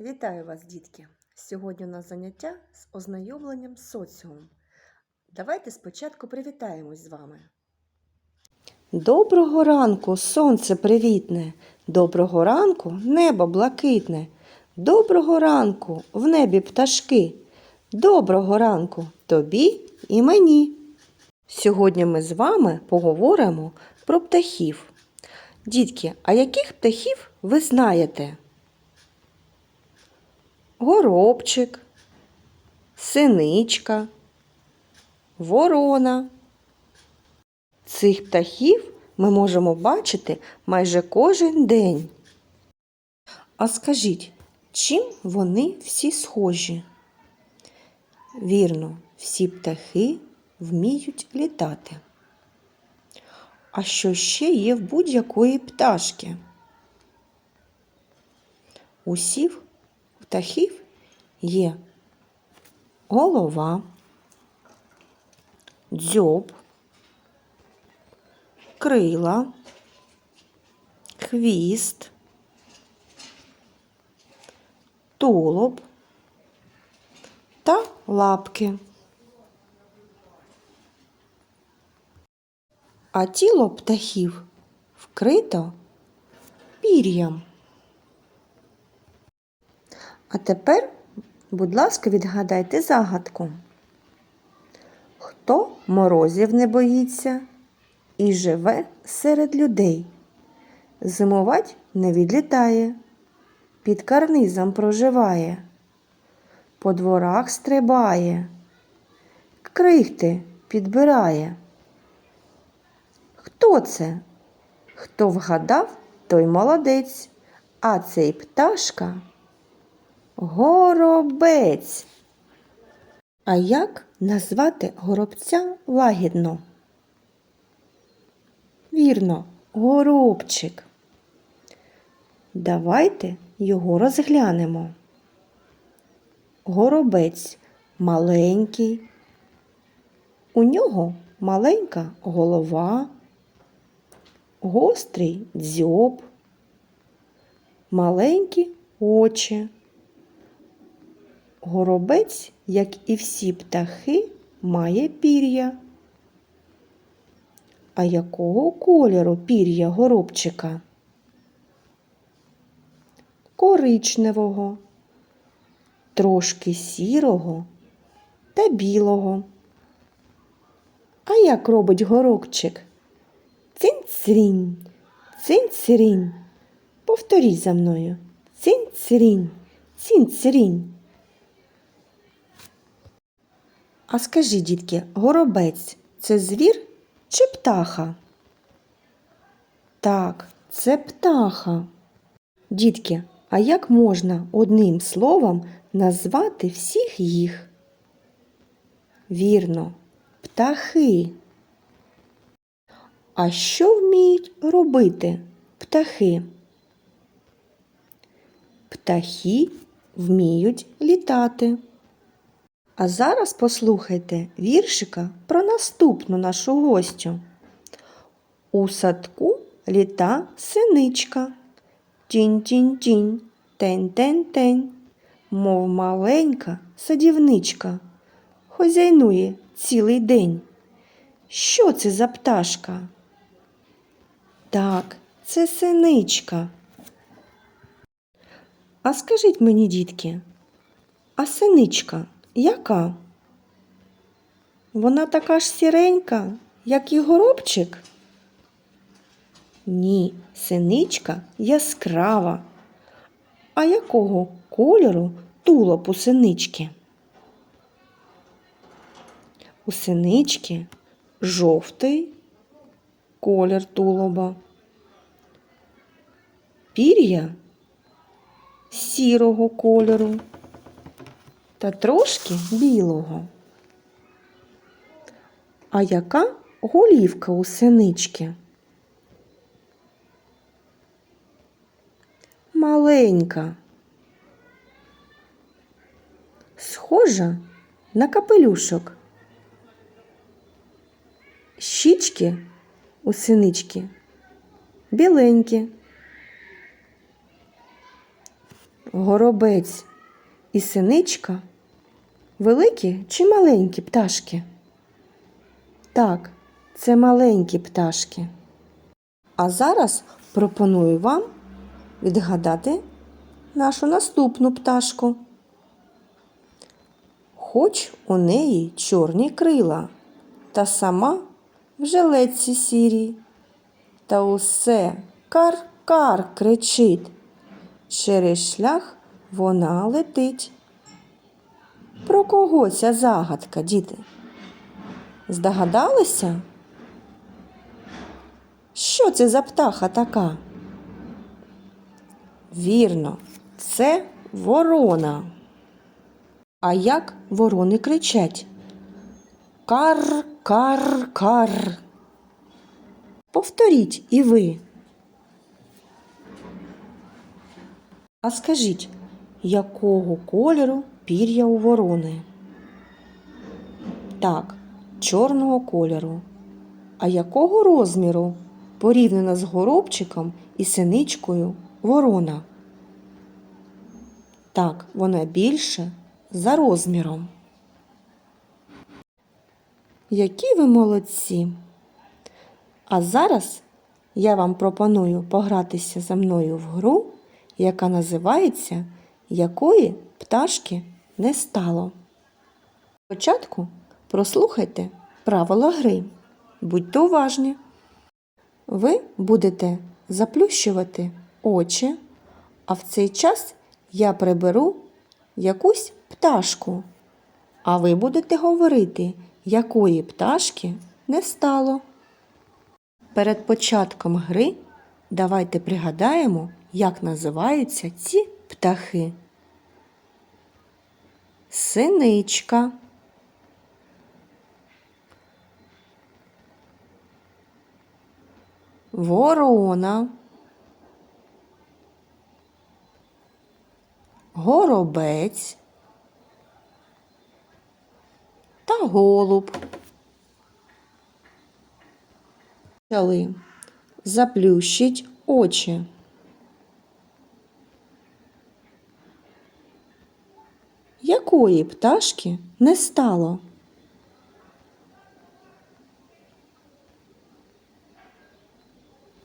Вітаю вас, дітки! Сьогодні у нас заняття з ознайомленням з соціумом. Давайте спочатку привітаємось з вами. Доброго ранку, сонце привітне. Доброго ранку, небо блакитне. Доброго ранку, в небі пташки. Доброго ранку тобі і мені. Сьогодні ми з вами поговоримо про птахів. Дітки, а яких птахів ви знаєте? Горобчик, синичка, ворона. Цих птахів ми можемо бачити майже кожен день. А скажіть, чим вони всі схожі? Вірно, всі птахи вміють літати. А що ще є в будь-якої пташки? Усіх птахів є голова, дзьоб, крила, хвіст, тулуб та лапки. А тіло птахів вкрито пір'ям. А тепер, будь ласка, відгадайте загадку. Хто морозів не боїться і живе серед людей? Зимувать не відлітає, під карнизом проживає, по дворах стрибає, крихти підбирає. Хто це? Хто вгадав, той молодець, а цей пташка. Горобець. А як назвати горобця лагідно? Вірно, горобчик. Давайте його розглянемо. Горобець маленький. У нього маленька голова, гострий дзьоб, маленькі очі. Горобець, як і всі птахи, має пір'я. А якого кольору пір'я горобчика? Коричневого, трошки сірого та білого. А як робить горобчик? Цинь-црінь, цинь-црінь. Повторіть за мною. Цинь-црінь, цинь-црінь. А скажіть, дітки, горобець це звір чи птаха? Так, це птаха. Дітки, а як можна одним словом назвати всіх їх? Вірно, птахи. А що вміють робити птахи? Птахи вміють літати. А зараз послухайте віршика про наступну нашу гостю. У садку літа синичка. Тінь-тінь-тінь, тень-тень-тень, мов маленька садівничка. Хозяйнує цілий день. Що це за пташка? Так, це синичка. А скажіть мені, дітки, а синичка яка? Вона така ж сіренька, як і горобчик? Ні, синичка яскрава. А якого кольору тулоп у синички? У синички жовтий колір тулоба. Пір'я сірого кольору та трошки білого. А яка голівка у синички? Маленька, схожа на капелюшок. Щічки у синички біленькі. горобець і синичка великі чи маленькі пташки? Так, це маленькі пташки. А зараз пропоную вам відгадати нашу наступну пташку. Хоч у неї чорні крила, та сама в жилетці сірій, та усе кар-кар кричить. Через шлях вона летить. Про кого ця загадка, діти? Здогадалися? Що це за птаха така? Вірно, це ворона. А як ворони кричать? Кар, кар, кар. Повторіть і ви. А скажіть, якого кольору пір'я у ворони? Так, чорного кольору. А якого розміру порівняно з горобчиком і синичкою ворона? Так, вона більше за розміром. Які ви молодці! А зараз я вам пропоную погратися за мною в гру, яка називається Якої пташки не стало. Спочатку прослухайте правила гри. Будьте уважні. Ви будете заплющувати очі, а в цей час я приберу якусь пташку, а ви будете говорити, якої пташки не стало. Перед початком гри давайте пригадаємо, як називаються ці птахи. Синичка. Ворона. Горобець та голуб. Почали. Заплющіть очі. Якої пташки не стало?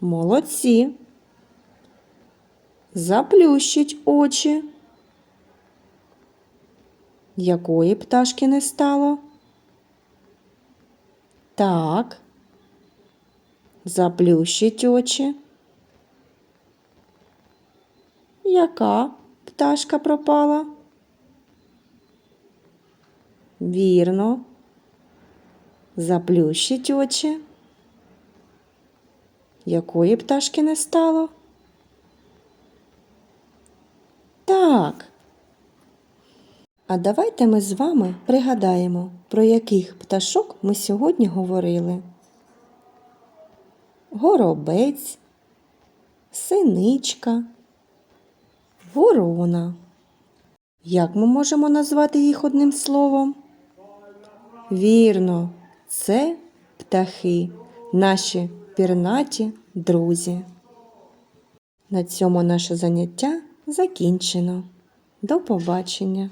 Молодці. Заплющіть очі. Якої пташки не стало? Так. Заплющіть очі. Яка пташка пропала? Вірно. Заплющіть очі. Якої пташки не стало? Так. А давайте ми з вами пригадаємо, про яких пташок ми сьогодні говорили. Горобець, синичка, ворона. Як ми можемо назвати їх одним словом? Вірно, це птахи, наші пірнаті друзі. На цьому наше заняття закінчено. До побачення!